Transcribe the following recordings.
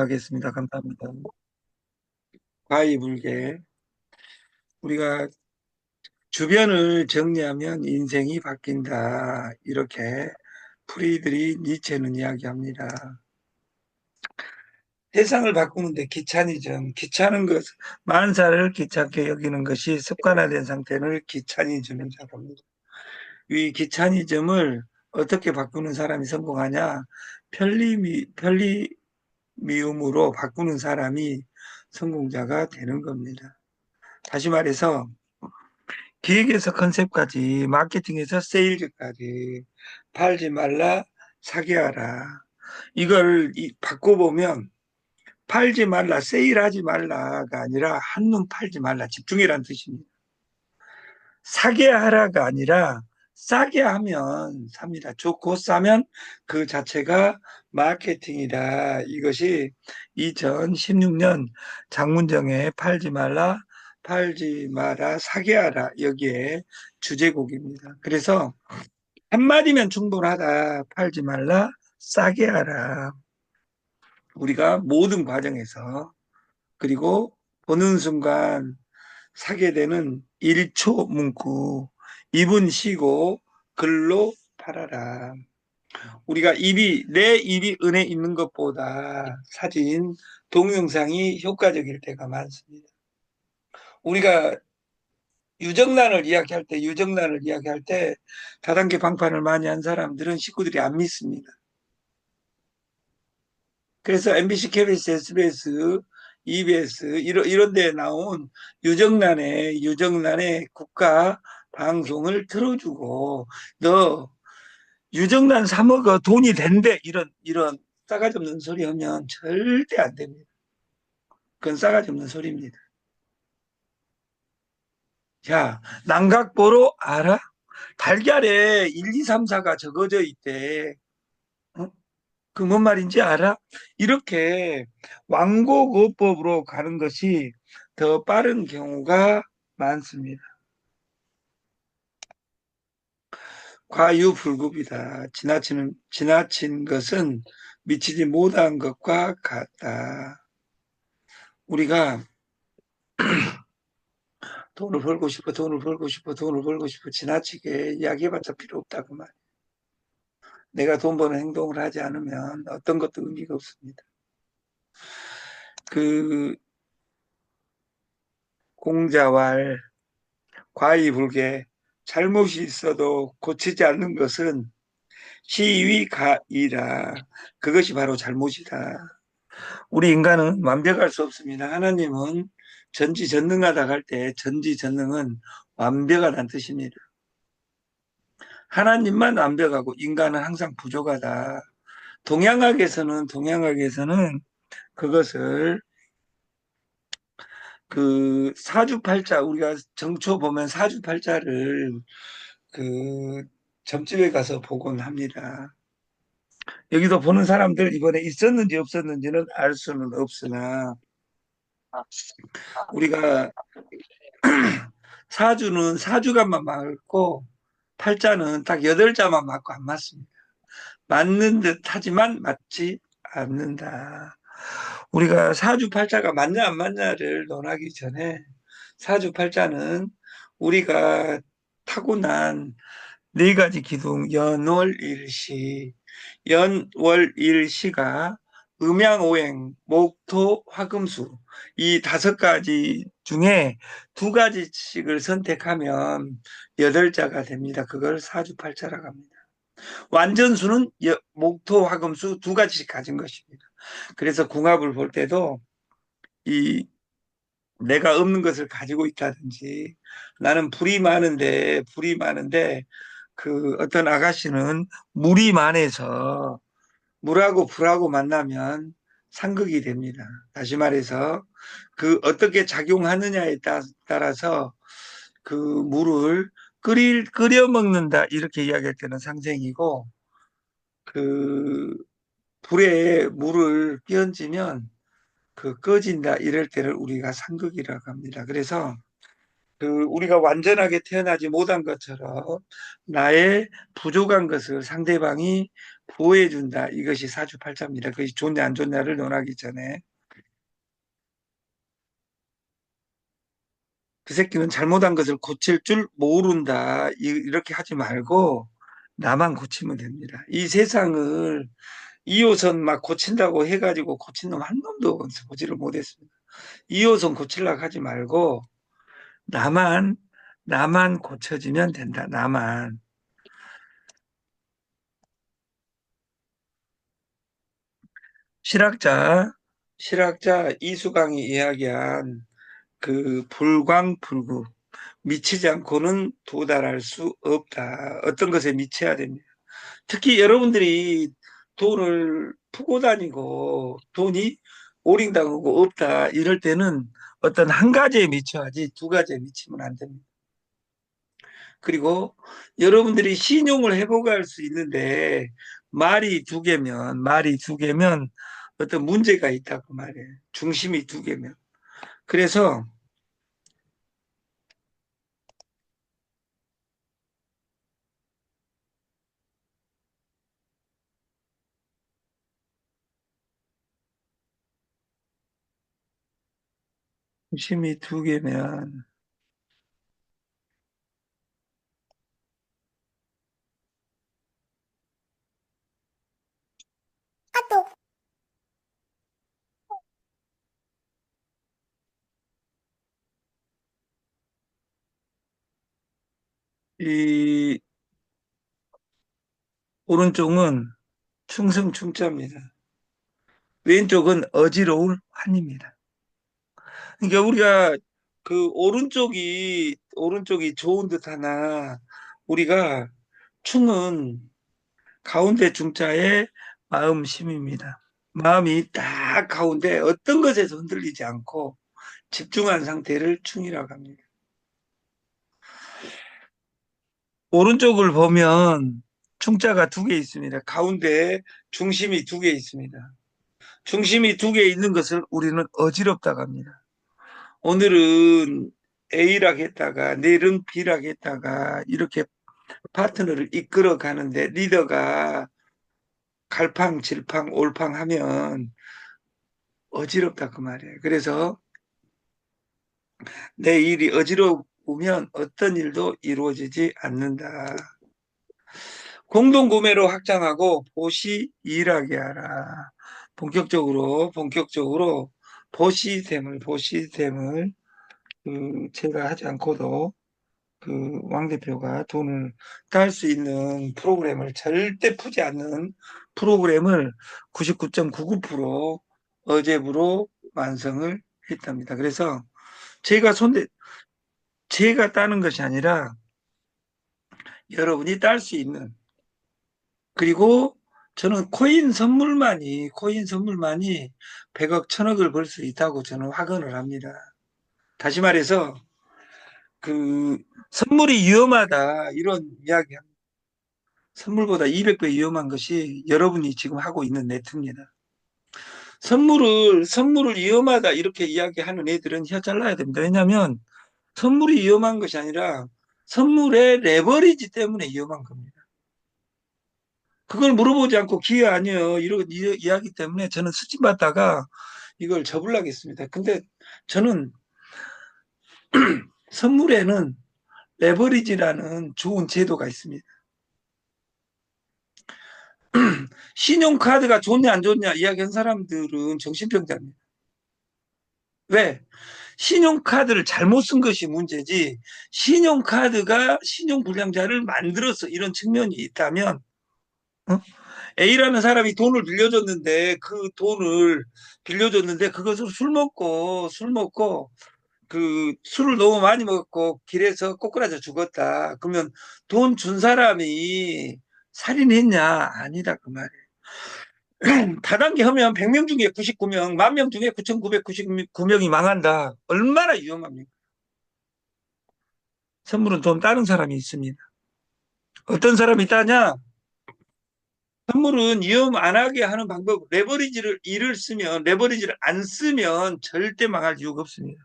하겠습니다. 감사합니다. 과이불개. 우리가 주변을 정리하면 인생이 바뀐다. 이렇게 프리드리 니체는 이야기합니다. 세상을 바꾸는데 귀차니즘, 귀찮은 것, 만사를 귀찮게 여기는 것이 습관화된 상태를 귀차니즘이라고 합니다. 이 귀차니즘을 어떻게 바꾸는 사람이 성공하냐? 편리미, 편리 미움으로 바꾸는 사람이 성공자가 되는 겁니다. 다시 말해서 기획에서 컨셉까지 마케팅에서 세일즈까지 팔지 말라 사기하라 이걸 바꿔보면 팔지 말라 세일하지 말라가 아니라 한눈 팔지 말라 집중이란 뜻입니다 사게 하라가 아니라 싸게 하면 삽니다. 좋고 싸면 그 자체가 마케팅이다. 이것이 2016년 장문정에 팔지 말라, 팔지 마라, 사게 하라. 여기에 주제곡입니다. 그래서 한마디면 충분하다. 팔지 말라, 싸게 하라. 우리가 모든 과정에서 그리고 보는 순간 사게 되는 1초 문구 입은 쉬고 글로 팔아라. 우리가 입이 내 입이 은혜 있는 것보다 사진 동영상이 효과적일 때가 많습니다. 우리가 유정란을 이야기할 때 유정란을 이야기할 때 다단계 방판을 많이 한 사람들은 식구들이 안 믿습니다. 그래서 MBC, KBS, SBS, EBS 이런 이런 데 나온 유정란의 유정란의 국가 방송을 틀어주고 너 유정란 사 먹어 돈이 된대 이런 이런 싸가지 없는 소리 하면 절대 안 됩니다. 그건 싸가지 없는 소리입니다. 자, 난각보로 알아? 달걀에 1, 2, 3, 4가 적어져 있대. 어? 그뭔 말인지 알아? 이렇게 왕곡어법으로 가는 것이 더 빠른 경우가 많습니다. 과유불급이다. 지나치는, 지나친 것은 미치지 못한 것과 같다. 우리가 돈을 벌고 싶어, 돈을 벌고 싶어, 돈을 벌고 싶어 지나치게 이야기해봤자 필요 없다 그 말. 내가 돈 버는 행동을 하지 않으면 어떤 것도 의미가 없습니다. 그 공자왈 과이불개 잘못이 있어도 고치지 않는 것은 시위가이라 그것이 바로 잘못이다. 우리 인간은 완벽할 수 없습니다. 하나님은 전지전능하다 할 때 전지전능은 완벽하다는 뜻입니다. 하나님만 완벽하고 인간은 항상 부족하다. 동양학에서는 동양학에서는 그것을 그 사주팔자 우리가 정초 보면 사주팔자를 그 점집에 가서 보곤 합니다. 여기도 보는 사람들 이번에 있었는지 없었는지는 알 수는 없으나 우리가 사주는 사주간만 맞고 팔자는 딱 여덟 자만 맞고 안 맞습니다. 맞는 듯 하지만 맞지 않는다. 우리가 사주팔자가 맞냐 안 맞냐를 논하기 전에 사주팔자는 우리가 타고난 네 가지 기둥 연월일시 연월일시가 음양오행 목토 화금수 이 다섯 가지 중에 두 가지씩을 선택하면 여덟 자가 됩니다. 그걸 사주팔자라고 합니다. 완전수는 목토 화금수 두 가지씩 가진 것입니다. 그래서 궁합을 볼 때도 이 내가 없는 것을 가지고 있다든지 나는 불이 많은데 불이 많은데 그 어떤 아가씨는 물이 많아서 물하고 불하고 만나면 상극이 됩니다. 다시 말해서 그 어떻게 작용하느냐에 따라서 그 물을 끓일 끓여 먹는다 이렇게 이야기할 때는 상생이고 그 불에 물을 끼얹으면 그 꺼진다 이럴 때를 우리가 상극이라고 합니다. 그래서 그 우리가 완전하게 태어나지 못한 것처럼 나의 부족한 것을 상대방이 보호해 준다. 이것이 사주팔자입니다. 그것이 좋냐 안 좋냐를 논하기 전에 그 새끼는 잘못한 것을 고칠 줄 모른다. 이- 이렇게 하지 말고 나만 고치면 됩니다. 이 세상을 2호선 막 고친다고 해가지고 고친 놈 한 놈도 보지를 못했습니다. 2호선 고치려고 하지 말고 나만 나만 고쳐지면 된다. 나만. 실학자 실학자 이수강이 이야기한 그 불광불구 미치지 않고는 도달할 수 없다. 어떤 것에 미쳐야 됩니다. 특히 여러분들이 돈을 푸고 다니고 돈이 오링당하고 없다 이럴 때는 어떤 한 가지에 미쳐야지 두 가지에 미치면 안 됩니다. 그리고 여러분들이 신용을 회복할 수 있는데 말이 두 개면 말이 두 개면 어떤 문제가 있다고 말이에요. 중심이 두 개면. 그래서 중심이 두 개면 이 오른쪽은 충성충자입니다. 왼쪽은 어지러울 환입니다. 그러니까 우리가 그 오른쪽이 오른쪽이 좋은 듯 하나 우리가 충은 가운데 중자의 마음심입니다. 마음이 딱 가운데 어떤 것에서 흔들리지 않고 집중한 상태를 충이라고 합니다. 오른쪽을 보면 충자가 두 개 있습니다. 가운데 중심이 두 개 있습니다. 중심이 두 개 있는 것을 우리는 어지럽다고 합니다. 오늘은 A라고 했다가 내일은 B라고 했다가 이렇게 파트너를 이끌어 가는데 리더가 갈팡질팡 올팡 하면 어지럽다 그 말이에요. 그래서 내 일이 어지러우면 어떤 일도 이루어지지 않는다. 공동구매로 확장하고 보시 일하게 하라. 본격적으로 본격적으로 보시템을 보시템을 그 제가 하지 않고도 그 왕 대표가 돈을 딸 수 있는 프로그램을 절대 푸지 않는 프로그램을 99.99% 어제부로 완성을 했답니다. 그래서 제가 손대 제가 따는 것이 아니라 여러분이 딸 수 있는 그리고 저는 코인 선물만이 코인 선물만이 100억, 1000억을 벌 수 있다고 저는 확언을 합니다. 다시 말해서 그 선물이 위험하다 이런 이야기. 선물보다 200배 위험한 것이 여러분이 지금 하고 있는 네트입니다. 선물을 선물을 위험하다 이렇게 이야기하는 애들은 혀 잘라야 됩니다. 왜냐하면 선물이 위험한 것이 아니라 선물의 레버리지 때문에 위험한 겁니다. 그걸 물어보지 않고 기회 아니에요. 이런 이- 이야기 때문에 저는 수집받다가 이걸 접으려겠습니다. 근데 저는 선물에는 레버리지라는 좋은 제도가 있습니다. 신용카드가 좋냐 안 좋냐 이야기한 사람들은 정신병자입니다. 왜? 신용카드를 잘못 쓴 것이 문제지 신용카드가 신용불량자를 만들어서 이런 측면이 있다면 어? A라는 사람이 돈을 빌려줬는데 그 돈을 빌려줬는데 그것을 술 먹고 술 먹고 그 술을 너무 많이 먹고 길에서 꼬꾸라져 죽었다. 그러면 돈 준 사람이 살인했냐? 아니다 그 말이에요. 다단계 하면 100명 중에 99명, 만 명 중에 9,999명이 망한다. 얼마나 위험합니까? 선물은 돈 다른 사람이 있습니다. 어떤 사람이 따냐? 선물은 위험 안 하게 하는 방법, 레버리지를 일을 쓰면, 레버리지를 안 쓰면 절대 망할 이유가 없습니다.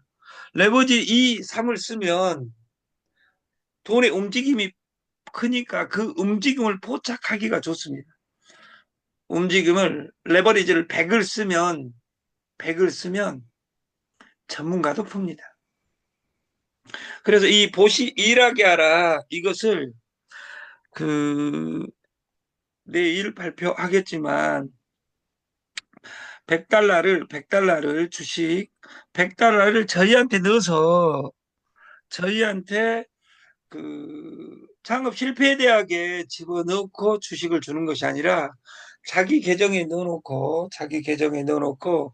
레버리지 2, 3을 쓰면 돈의 움직임이 크니까 그 움직임을 포착하기가 좋습니다. 움직임을 레버리지를 100을 쓰면 100을 쓰면 전문가도 풉니다. 그래서 이 보시 일하게 하라 이것을 그 내일 발표하겠지만 100달러를 100달러를 주식 100달러를 저희한테 넣어서 저희한테 그 창업 실패 대학에 집어넣고 주식을 주는 것이 아니라 자기 계정에 넣어놓고 자기 계정에 넣어놓고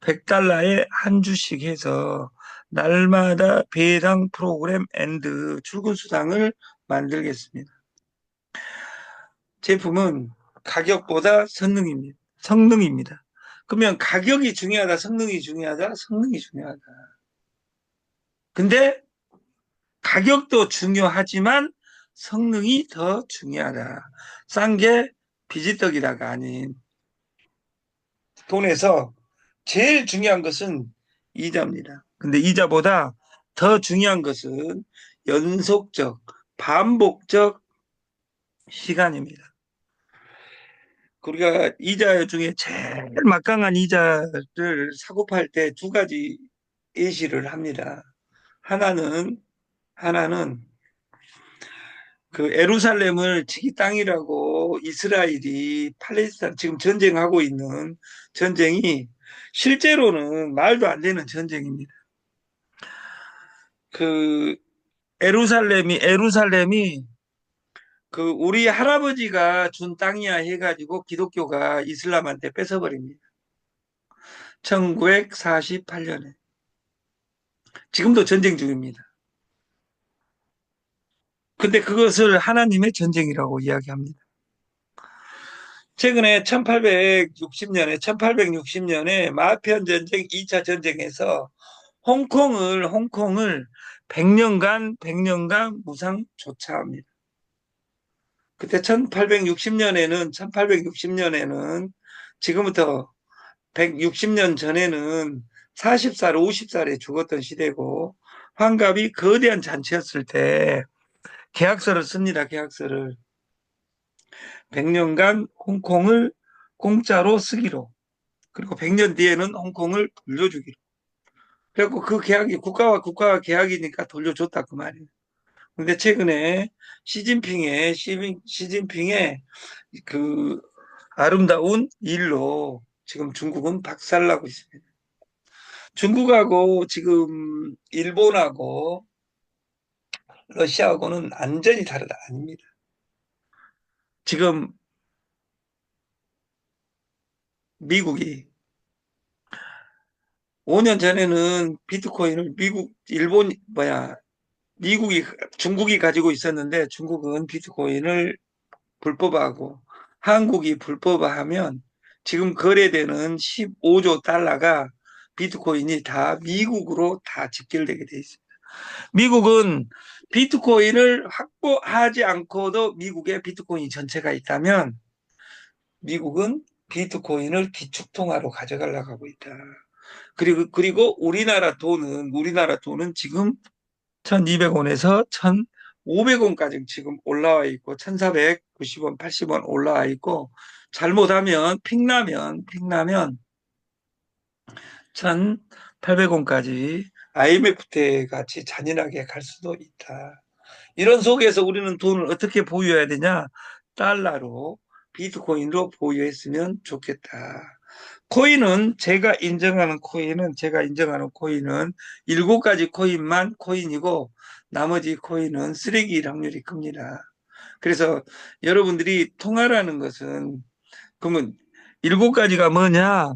100달러에 한 주씩 해서 날마다 배당 프로그램 앤드 출근 수당을 만들겠습니다. 제품은 가격보다 성능입니다. 성능입니다. 그러면 가격이 중요하다, 성능이 중요하다, 성능이 중요하다. 근데 가격도 중요하지만 성능이 더 중요하다. 싼 게 비지떡이다가 아닌 돈에서 제일 중요한 것은 이자입니다. 근데 이자보다 더 중요한 것은 연속적, 반복적 시간입니다. 우리가 이자 중에 제일 막강한 이자를 사고 팔 때 두 가지 예시를 합니다. 하나는 하나는 그 에루살렘을 지기 땅이라고 이스라엘이 팔레스타인 지금 전쟁하고 있는 전쟁이 실제로는 말도 안 되는 전쟁입니다. 그 에루살렘이 에루살렘이 그 우리 할아버지가 준 땅이야 해가지고 기독교가 이슬람한테 뺏어버립니다. 1948년에 지금도 전쟁 중입니다. 근데 그것을 하나님의 전쟁이라고 이야기합니다. 최근에 1860년에 1860년에 마편 전쟁 2차 전쟁에서 홍콩을 홍콩을 100년간 100년간 무상 조차합니다. 그때 1860년에는 1860년에는 지금부터 160년 전에는 40살, 50살에 죽었던 시대고 환갑이 거대한 잔치였을 때 계약서를 씁니다. 계약서를 100년간 홍콩을 공짜로 쓰기로 그리고 100년 뒤에는 홍콩을 돌려주기로 그래갖고 그 계약이 국가와 국가와 계약이니까 돌려줬다 그 말이에요. 근데 최근에 시진핑의 시진핑의 그 아름다운 일로 지금 중국은 박살나고 있습니다. 중국하고 지금 일본하고 러시아하고는 완전히 다르다 아닙니다. 지금 미국이 5년 전에는 비트코인을 미국, 일본, 뭐야, 미국이, 중국이 가지고 있었는데 중국은 비트코인을 불법화하고 한국이 불법화하면 지금 거래되는 15조 달러가 비트코인이 다 미국으로 다 직결되게 돼 있습니다. 미국은 비트코인을 확보하지 않고도 미국에 비트코인 전체가 있다면 미국은 비트코인을 기축통화로 가져가려고 하고 있다. 그리고 그리고 우리나라 돈은 우리나라 돈은 지금 1,200원에서 1,500원까지 지금 올라와 있고 1,490원, 80원 올라와 있고 잘못하면 픽나면 픽나면 1,800원까지 IMF 때 같이 잔인하게 갈 수도 있다. 이런 속에서 우리는 돈을 어떻게 보유해야 되냐? 달러로 비트코인으로 보유했으면 좋겠다. 코인은 제가 인정하는 코인은 제가 인정하는 코인은 일곱 가지 코인만 코인이고 나머지 코인은 쓰레기일 확률이 큽니다. 그래서 여러분들이 통화라는 것은 그러면 일곱 가지가 뭐냐?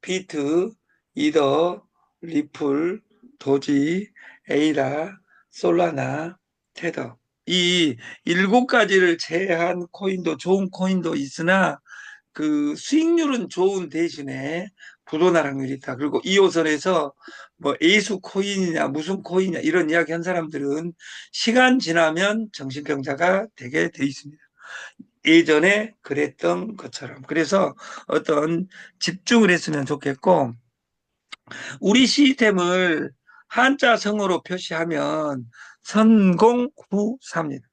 비트, 이더, 리플, 도지, 에이라, 솔라나, 테더. 이 일곱 가지를 제외한 코인도 좋은 코인도 있으나 그 수익률은 좋은 대신에 부도날 확률이 있다. 그리고 2호선에서 뭐 에이수 코인이냐 무슨 코인이냐 이런 이야기 한 사람들은 시간 지나면 정신병자가 되게 돼 있습니다. 예전에 그랬던 것처럼. 그래서 어떤 집중을 했으면 좋겠고 우리 시스템을 한자 성어로 표시하면 선공구사입니다.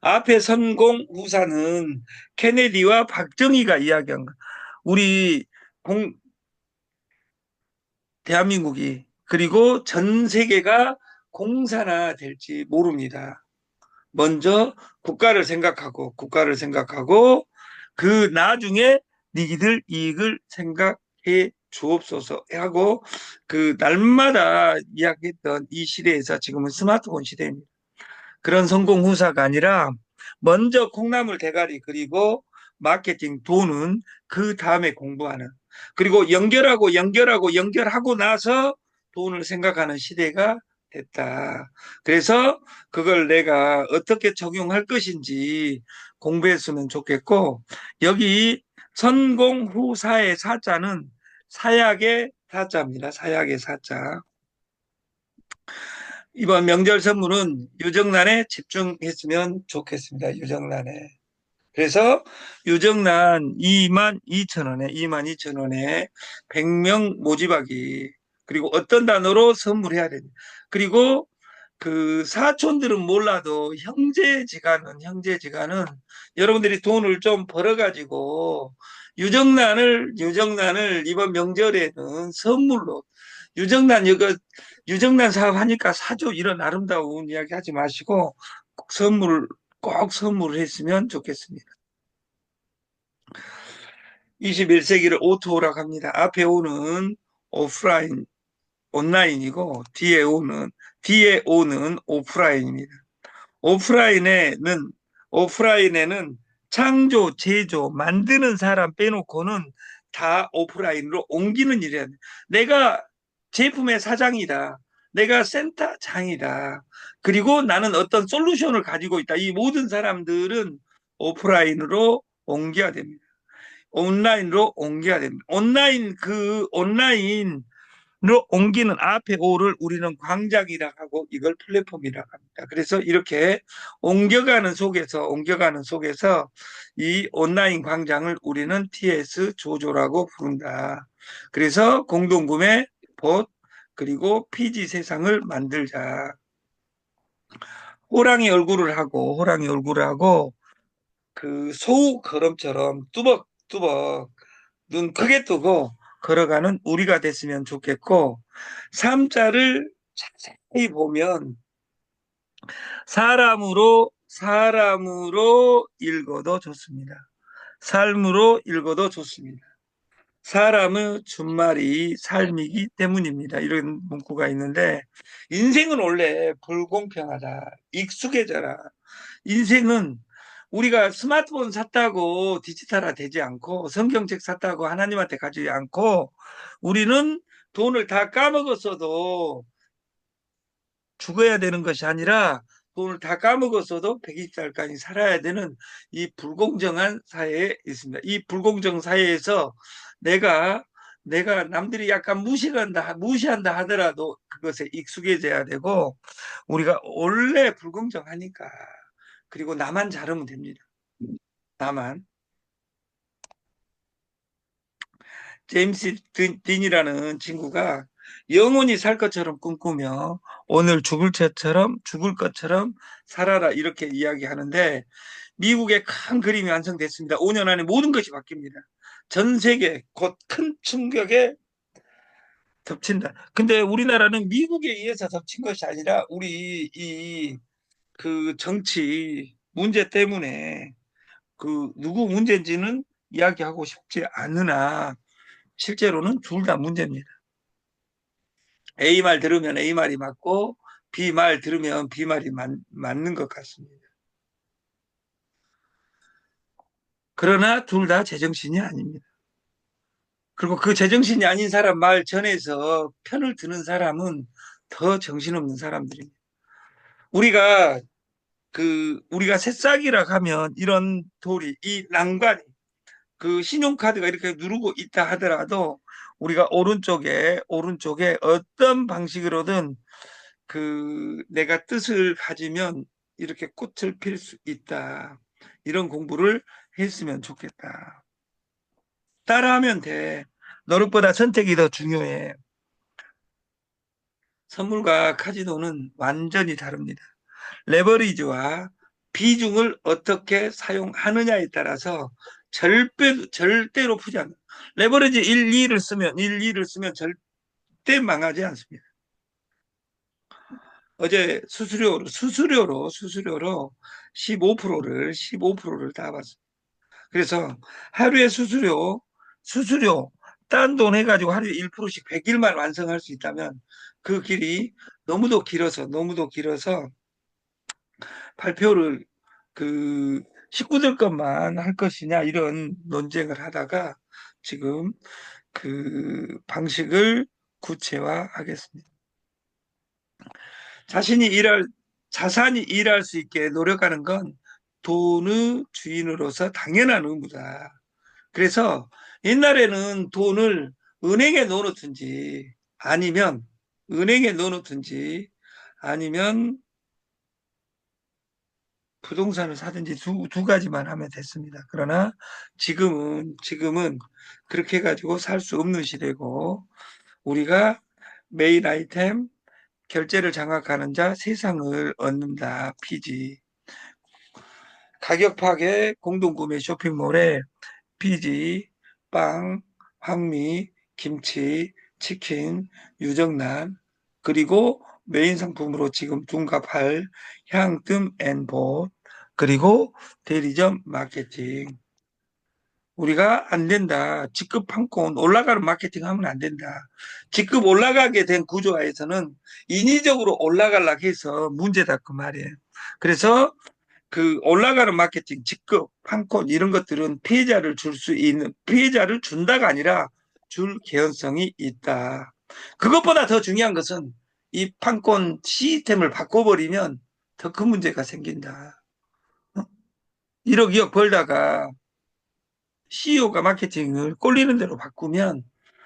앞에 선공 후사는 케네디와 박정희가 이야기한 거. 우리 공 대한민국이 그리고 전 세계가 공산화 될지 모릅니다. 먼저 국가를 생각하고 국가를 생각하고 그 나중에 니들 이익을 생각해 주옵소서 하고 그 날마다 이야기했던 이 시대에서 지금은 스마트폰 시대입니다. 그런 성공 후사가 아니라 먼저 콩나물 대가리 그리고 마케팅 돈은 그 다음에 공부하는 그리고 연결하고 연결하고 연결하고 나서 돈을 생각하는 시대가 됐다. 그래서 그걸 내가 어떻게 적용할 것인지 공부했으면 좋겠고 여기 선공 후사의 사자는 사약의 사자입니다. 사약의 사자. 이번 명절 선물은 유정란에 집중했으면 좋겠습니다. 유정란에. 그래서 유정란 2만 2천 원에 2만 2천 원에 100명 모집하기 그리고 어떤 단어로 선물해야 됩니다. 그리고 그 사촌들은 몰라도 형제지간은 형제지간은 여러분들이 돈을 좀 벌어가지고 유정란을 유정란을 이번 명절에는 선물로 유정란 이거 유정란 사업 하니까 사줘 이런 아름다운 이야기 하지 마시고 꼭 선물 꼭 선물을 했으면 좋겠습니다. 21세기를 오토라고 합니다. 앞에 오는 오프라인 온라인이고 뒤에 오는 뒤에 오는 오프라인입니다. 오프라인에는 오프라인에는 창조, 제조, 만드는 사람 빼놓고는 다 오프라인으로 옮기는 일이야. 내가 제품의 사장이다. 내가 센터장이다. 그리고 나는 어떤 솔루션을 가지고 있다. 이 모든 사람들은 오프라인으로 옮겨야 됩니다. 온라인으로 옮겨야 됩니다. 온라인 그 온라인 로 옮기는 앞에 오를 우리는 광장이라 하고 이걸 플랫폼이라 합니다. 그래서 이렇게 옮겨가는 속에서 옮겨가는 속에서 이 온라인 광장을 우리는 TS 조조라고 부른다. 그래서 공동구매 봇 그리고 PG 세상을 만들자. 호랑이 얼굴을 하고 호랑이 얼굴을 하고 그 소우 걸음처럼 뚜벅뚜벅 눈 크게 뜨고 걸어가는 우리가 됐으면 좋겠고 삼자를 자세히 보면 사람으로 사람으로 읽어도 좋습니다. 삶으로 읽어도 좋습니다. 사람의 준말이 삶이기 때문입니다. 이런 문구가 있는데 인생은 원래 불공평하다. 익숙해져라. 인생은 우리가 스마트폰 샀다고 디지털화 되지 않고 성경책 샀다고 하나님한테 가지 않고 우리는 돈을 다 까먹었어도 죽어야 되는 것이 아니라 돈을 다 까먹었어도 120살까지 살아야 되는 이 불공정한 사회에 있습니다. 이 불공정 사회에서 내가 내가 남들이 약간 무시한다 무시한다 하더라도 그것에 익숙해져야 되고 우리가 원래 불공정하니까 그리고 나만 잘하면 됩니다. 나만. 제임스 딘이라는 친구가 영원히 살 것처럼 꿈꾸며 오늘 죽을 것처럼 죽을 것처럼 살아라 이렇게 이야기하는데 미국의 큰 그림이 완성됐습니다. 5년 안에 모든 것이 바뀝니다. 전 세계 곧 큰 충격에 덮친다. 근데 우리나라는 미국에 의해서 덮친 것이 아니라 우리 이 그 정치 문제 때문에 그 누구 문제인지는 이야기하고 싶지 않으나 실제로는 둘 다 문제입니다. A 말 들으면 A 말이 맞고 B 말 들으면 B 말이 맞, 맞는 것 같습니다. 그러나 둘 다 제정신이 아닙니다. 그리고 그 제정신이 아닌 사람 말 전에서 편을 드는 사람은 더 정신없는 사람들입니다. 우리가 그 우리가 새싹이라 하면 이런 돌이 이 난관이 그 신용카드가 이렇게 누르고 있다 하더라도 우리가 오른쪽에 오른쪽에 어떤 방식으로든 그 내가 뜻을 가지면 이렇게 꽃을 필 수 있다. 이런 공부를 했으면 좋겠다. 따라하면 돼. 노릇보다 선택이 더 중요해. 선물과 카지노는 완전히 다릅니다. 레버리지와 비중을 어떻게 사용하느냐에 따라서 절대, 절대로 푸지 않는 레버리지 1, 2를 쓰면 1, 2를 쓰면 절대 망하지 않습니다. 어제 수수료로 수수료로 수수료로 15%를 15%를 다 받습니다. 그래서 하루에 수수료 수수료 딴 돈 해가지고 하루에 1%씩 100일만 완성할 수 있다면 그 길이 너무도 길어서 너무도 길어서 발표를 그 식구들 것만 할 것이냐 이런 논쟁을 하다가 지금 그 방식을 구체화하겠습니다. 자신이 일할 자산이 일할 수 있게 노력하는 건 돈의 주인으로서 당연한 의무다. 그래서 옛날에는 돈을 은행에 넣어놓든지 아니면 은행에 넣어놓든지 아니면 부동산을 사든지 두, 두 가지만 하면 됐습니다. 그러나 지금은 지금은 그렇게 해가지고 살 수 없는 시대고 우리가 메인 아이템 결제를 장악하는 자 세상을 얻는다 피지 가격 파괴 공동구매 쇼핑몰에 피지 빵 황미 김치 치킨 유정란 그리고 메인 상품으로 지금 둔갑할 향뜸 앤봇 그리고 대리점 마케팅 우리가 안 된다. 직급 판권 올라가는 마케팅 하면 안 된다. 직급 올라가게 된 구조화에서는 인위적으로 올라가려고 해서 문제다 그 말이에요. 그래서 그 올라가는 마케팅, 직급, 판권 이런 것들은 피해자를 줄 수 있는 피해자를 준다가 아니라 줄 개연성이 있다. 그것보다 더 중요한 것은 이 판권 시스템을 바꿔버리면 더 큰 문제가 생긴다. 1억, 2억 벌다가 CEO가 마케팅을 꼴리는 대로 바꾸면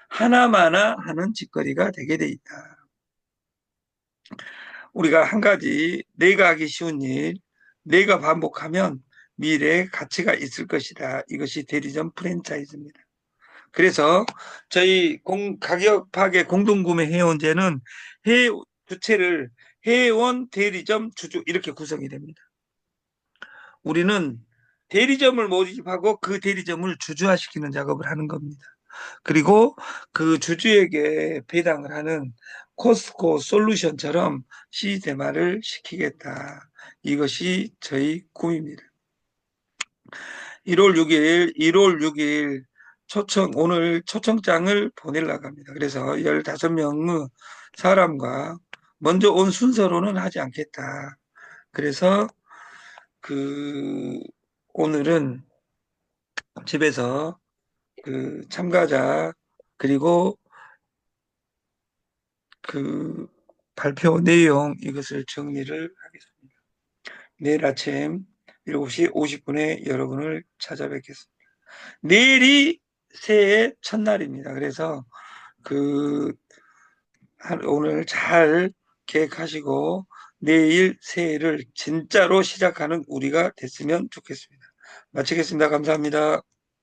하나마나 하는 짓거리가 되게 돼 있다. 우리가 한 가지 내가 하기 쉬운 일, 내가 반복하면 미래에 가치가 있을 것이다. 이것이 대리점 프랜차이즈입니다. 그래서 저희 공, 가격 파괴 공동구매 회원제는 해 주체를 회원 대리점 주주 이렇게 구성이 됩니다. 우리는 대리점을 모집하고 그 대리점을 주주화시키는 작업을 하는 겁니다. 그리고 그 주주에게 배당을 하는 코스코 솔루션처럼 시대화를 시키겠다. 이것이 저희 꿈입니다. 1월 6일, 1월 6일 초청, 오늘 초청장을 보내려고 합니다. 그래서 15명의 사람과 먼저 온 순서로는 하지 않겠다. 그래서 그 오늘은 집에서 그 참가자 그리고 그 발표 내용 이것을 정리를. 내일 아침 7시 50분에 여러분을 찾아뵙겠습니다. 내일이 새해 첫날입니다. 그래서 그 오늘 잘 계획하시고 내일 새해를 진짜로 시작하는 우리가 됐으면 좋겠습니다. 마치겠습니다. 감사합니다.